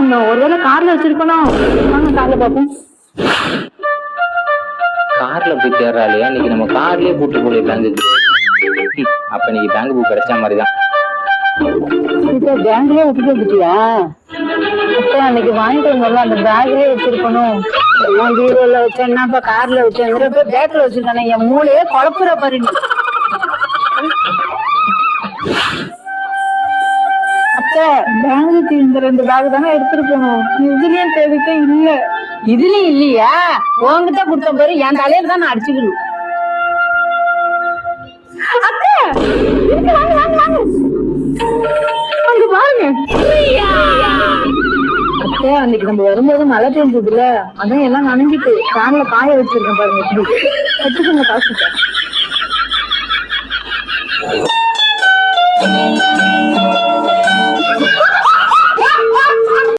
ஒருவேளை கார்ல வச்சிருக்கணும் வாங்க கார்ல பாப்போம் கார்ல போய் தேடுறாளே இன்னைக்கு நம்ம கார்லயே கூட்டு போய் ம், அப்ப இன்னைக்கு பேங்க் புக் கிடைச்ச மாதிரிதான் பேங்க்லயே விட்டுட்டு வந்துட்டியா? அன்னைக்கு வாங்கிட்டு வந்தோம்ல அந்த பேக்லயே வச்சிருக்கணும். எல்லாம் பீரோல வச்சேன்னா இப்ப கார்ல இப்ப பேக்ல வச்சிருக்கானே என் மூளையே குழப்புற பாரு அத்தை பேங்குக்கு இந்த ரெண்டு பேக் தானே எடுத்துட்டு போகணும்? இதுலயும் தேவைக்கே இல்ல. இதுலயும் இல்லையா? உன்கிட்ட கொடுத்த பாரு என் தலையில தான் நான் அடிச்சுக்கணும். வாங்க அங்க பாருங்க. அத்தை அன்னைக்கு நம்ம வரும்போது மழை பெஞ்சதுல அதான் எல்லாம் நனைஞ்சிட்டு ஃபேன்ல காய வச்சிருக்கேன் பாருங்க எப்படி வச்சுக்கோங்க காசு.